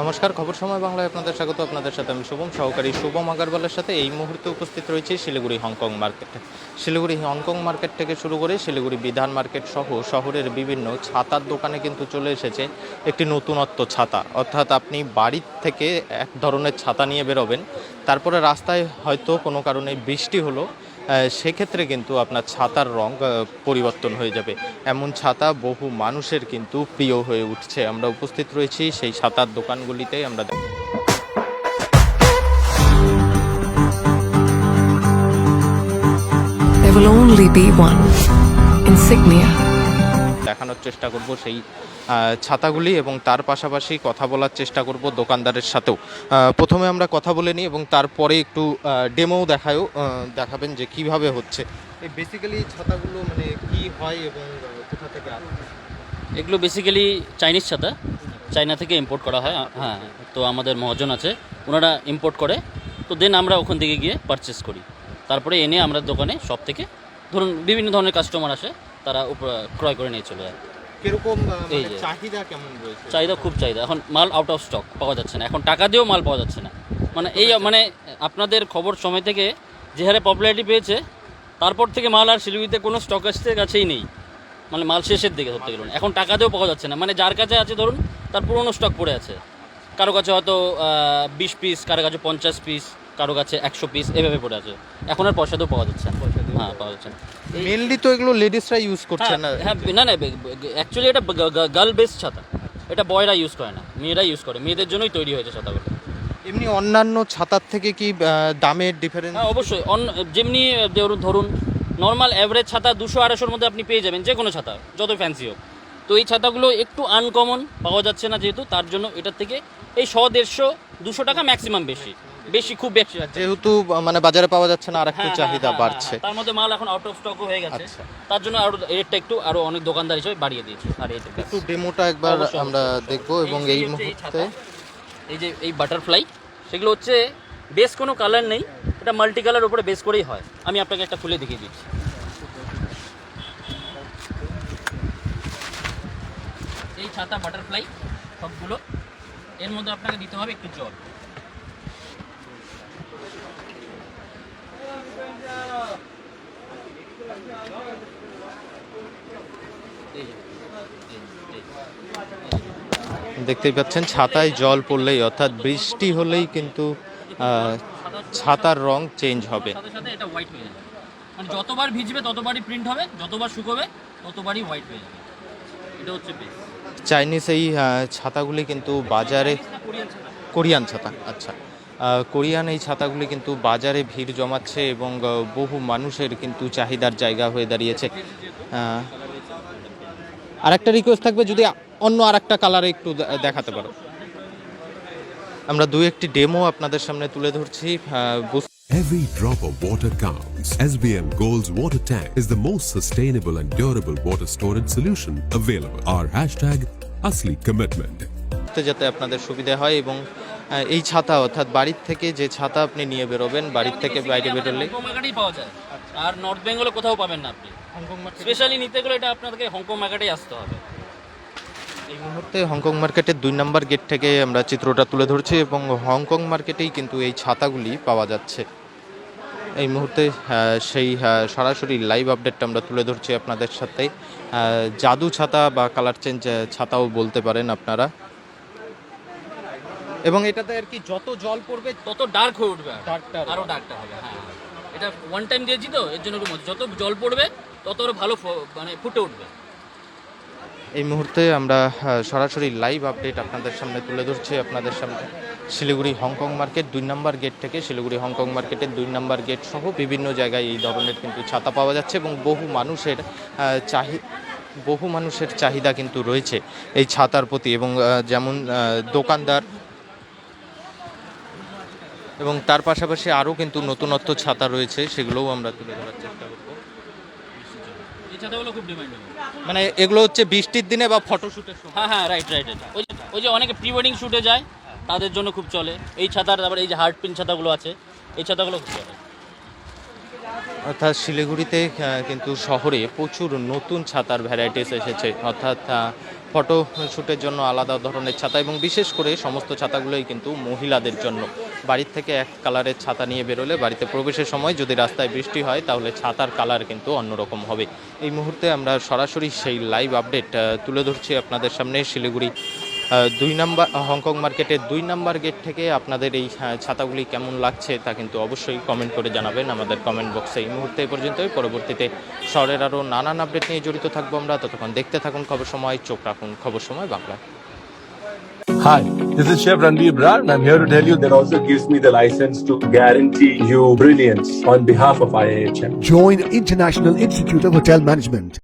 নমস্কার, খবর সময় বাংলায় আপনাদের স্বাগত। আপনাদের সাথে আমি শুভম, সহকারী শুভম আগারওয়ালের সাথে এই মুহূর্তে উপস্থিত রয়েছে Siliguri, Hong Kong market. Siliguri, Hong Kong market থেকে শুরু করে শিলিগুড়ি বিধান মার্কেট সহ শহরের বিভিন্ন ছাতার দোকানে কিন্তু চলে এসেছে একটি নতুনত্ব ছাতা। অর্থাৎ আপনি বাড়ির থেকে এক ধরনের ছাতা নিয়ে বেরোবেন তারপরে রাস্তায় হয়তো কোনো কারণে বৃষ্টি হলো সেক্ষেত্রে কিন্তু আপনার ছাতার রং পরিবর্তন হয়ে যাবে এমন ছাতা বহু মানুষের কিন্তু প্রিয় হয়ে উঠছে আমরা উপস্থিত রয়েছি সেই ছাতার দোকানগুলিতে, আমরা There will only be one, insignia. দেখানোর চেষ্টা করব সেই ছাতাগুলি এবং তার পাশাপাশি কথা বলার চেষ্টা করব দোকানদারের সাথেও। প্রথমে আমরা কথা বলে নিই এবং তারপরে একটু ডেমোও দেখায়ও দেখাবেন যে কীভাবে হচ্ছে। এই বেসিক্যালি ছাতাগুলো মানে কি হয় এবং কোথা থেকে এগুলো বেসিক্যালি চাইনিজ ছাতা। চায়না থেকে ইম্পোর্ট করা হয় হ্যাঁ তো আমাদের মহাজন আছে, ওনারা ইম্পোর্ট করে, তো দেন আমরা ওখান থেকে গিয়ে পারচেস করি। তারপরে এনে আমরা দোকানে সব থেকে ধরুন বিভিন্ন ধরনের কাস্টমার আসে তারা ক্রয় করে নিয়ে চলে যায়। কীরকম মানে। চাহিদা কেমন রয়েছে? চাহিদা খুব চাহিদা। এখন মাল আউট অফ স্টক পাওয়া যাচ্ছে না। এখন টাকা দিয়েও মাল পাওয়া যাচ্ছে না। মানে এই মানে আপনাদের খবর সময় থেকে যে হারে পপুলারিটি পেয়েছে তারপর থেকে মাল আর শিলিগুড়িতে কোনো স্টক আসতে কাছেই নেই। মানে মাল শেষের দিকে ধরতে গেলুন। এখন টাকা দিয়েও পাওয়া যাচ্ছে না। মানে যার কাছে আছে ধরুন তার পুরনো স্টক পড়ে আছে। কারও কাছে হয়তো বিশ পিস কারও কাছে পঞ্চাশ পিস কারও কাছে একশো পিস এভাবে পড়ে আছে। এখন আর পয়সা তো পাওয়া যাচ্ছে না। হ্যাঁ পাওয়া যাচ্ছে না। মেনলি তো এগুলো লেডিসরা ইউজ করছে না। হ্যাঁ হ্যাঁ, না না অ্যাকচুয়ালি এটা গার্ল বেস ছাতা। এটা বয়রা ইউজ করে না। মেয়েরা ইউজ করে। মেয়েদের জন্যই তৈরি হয়েছে ছাতাগুলো। এমনি অন্যান্য ছাতার থেকে কি দামের ডিফারেন্স হ্যাঁ অবশ্যই। যেমনি ধরুন ধরুন নর্মাল অ্যাভারেজ ছাতা দুশো আড়াইশোর মধ্যে আপনি পেয়ে যাবেন যে কোনো ছাতা যত ফ্যান্সি হোক। তো এই ছাতাগুলো একটু আনকমন পাওয়া যাচ্ছে না যেহেতু তার জন্য এটার থেকে এই শ দেড়শো দুশো টাকা ম্যাক্সিমাম বেশি। বেশি খুব বেশি যেহেতু মানে বাজারে পাওয়া যাচ্ছে না আর একটু হ্যাঁ, হ্যাঁ, চাহিদা হ্যাঁ, বাড়ছে। তার মধ্যে মাল এখন আউট অফ স্টকও হয়ে গেছে। আচ্ছা। তার জন্য আরও রেটটা একটু আরও অনেক দোকানদার হিসেবে বাড়িয়ে দিয়েছে। আর এই একটু ডেমোটা একবার আমরা দেখব এবং এই মুহূর্তে এই যে এই বাটারফ্লাই সেগুলো হচ্ছে বেস কোনো কালার নেই এটা মাল্টি কালার উপরে বেস করেই হয়। আমি আপনাকে একটা খুলে দেখিয়ে দিচ্ছি। এই ছাতা বাটারফ্লাই সবগুলো এর মধ্যে আপনাকে দিতে হবে একটু জল এই যে, এই যে, এই যে। দেখতেই পাচ্ছেন ছাতায় জল পড়লেই অর্থাৎ বৃষ্টি হলেই কিন্তু ছাতার রং চেঞ্জ হবে। সাথে সাথে এটা হোয়াইট হয়ে যাবে। মানে যতবার ভিজবে ততবারই প্রিন্ট হবে যতবার শুকোবে ততবারই হোয়াইট হয়ে যাবে। এটা হচ্ছে বেস চাইনিজ এই ছাতাগুলি কিন্তু বাজারে কোরিয়ান ছাতা আচ্ছা। কোরিয়ান এই ছাতাগুলি কিন্তু বাজারে ভিড় জমাচ্ছে এবং বহু মানুষের কিন্তু চাহিদার জায়গা হয়ে দাঁড়িয়েছে আহ, আরেকটা রিকোয়েস্ট থাকবে যদি অন্য আরেকটা কালারে একটু দেখাতে পারো আমরা দু একটি ডেমো আপনাদের সামনে তুলে ধরছি Every drop of water counts. SBM Gold's water tank is the most sustainable and durable water storage solution available. Our hashtag Asli Commitment. করতে যাতে আপনাদের সুবিধা হয় এবং এই ছাতা অর্থাৎ বাড়ির থেকে যে ছাতা আপনি নিয়ে বেরোবেন বাড়ির থেকে বাইরে বেরোলে। মার্কেটেই পাওয়া যায়। আর নর্থ বেঙ্গলে কোথাও পাবেন না আপনি। স্পেশালি নিতে গেলে এটা আপনাদেরকে হংকং মার্কেটেই আসতে হবে। এই মুহূর্তে হংকং মার্কেটের দুই নম্বর গেট থেকে আমরা চিত্রটা তুলে ধরছি এবং হংকং মার্কেটেই কিন্তু এই ছাতাগুলি পাওয়া যাচ্ছে। এই মুহূর্তে সেই সরাসরি লাইভ আপডেটটা আমরা তুলে ধরছি আপনাদের সাথে। জাদু ছাতা বা কালার চেঞ্জ ছাতাও বলতে পারেন আপনারা। এবং এটাতে আর কি যত জল পড়বে তত ডার্ক হয়ে উঠবে আর। ডার্কটা হবে হ্যাঁ এটা ওয়ান টাইম দিয়েছি তো এর জন্য। যত জল পড়বে তত আরও ভালো মানে ফুটে উঠবে এই মুহূর্তে আমরা সরাসরি লাইভ আপডেট আপনাদের সামনে তুলে ধরছি আপনাদের সামনে শিলিগুড়ি হংকং মার্কেট দুই নম্বর গেট থেকে শিলিগুড়ি হংকং মার্কেটের দুই নম্বর গেট সহ বিভিন্ন জায়গায় এই ধরনের কিন্তু ছাতা পাওয়া যাচ্ছে এবং বহু মানুষের চাহি বহু মানুষের চাহিদা কিন্তু রয়েছে এই ছাতার প্রতি এবং যেমন দোকানদার এবং তার পাশাপাশি আরও কিন্তু নতুনত্ব ছাতা রয়েছে সেগুলোও আমরা তুলে ধরার চেষ্টা করব। মানে এগুলো হচ্ছে বৃষ্টির দিনে বা ফটোশ্যুটের সময়? হ্যাঁ হ্যাঁ রাইট রাইট রাইট ওই যে ওই যে অনেকে প্রি ওয়েডিং শ্যুটে যায় তাদের জন্য খুব চলে। এই ছাতার তারপরে এই যে হার্ট পিন ছাতাগুলো আছে এই ছাতাগুলো খুব চলে। অর্থাৎ শিলিগুড়িতে কিন্তু শহরে প্রচুর নতুন ছাতার ভ্যারাইটিস এসেছে। অর্থাৎ ফটো শ্যুটের জন্য আলাদা ধরনের ছাতা এবং বিশেষ করে সমস্ত ছাতাগুলোই কিন্তু মহিলাদের জন্য। বাড়ির থেকে এক কালারের ছাতা নিয়ে বেরোলে বাড়িতে প্রবেশের সময় যদি রাস্তায় বৃষ্টি হয় তাহলে ছাতার কালার কিন্তু অন্যরকম হবে। এই মুহূর্তে আমরা সরাসরি সেই লাইভ আপডেট তুলে ধরছি আপনাদের সামনে শিলিগুড়ি। দুই নাম্বার হংকং মার্কেটের দুই নাম্বার গেট থেকে আপনাদের এই আহ, ছাতাগুলি কেমন লাগছে তা কিন্তু অবশ্যই কমেন্ট করে জানাবেন আমাদের কমেন্ট বক্সে এই মুহূর্তে পর্যন্তই। পরবর্তীতে শহরের আরও নানান আপডেট নিয়ে জড়িত থাকব আমরা। ততক্ষণ দেখতে থাকুন খবর সময় চোখ রাখুন খবর সময় Bangla Hi, this is Chef Ranveer Brar, and I'm here to tell you that also gives me the license to guarantee you brilliance on behalf of IIHM. Join International Institute of Hotel Management.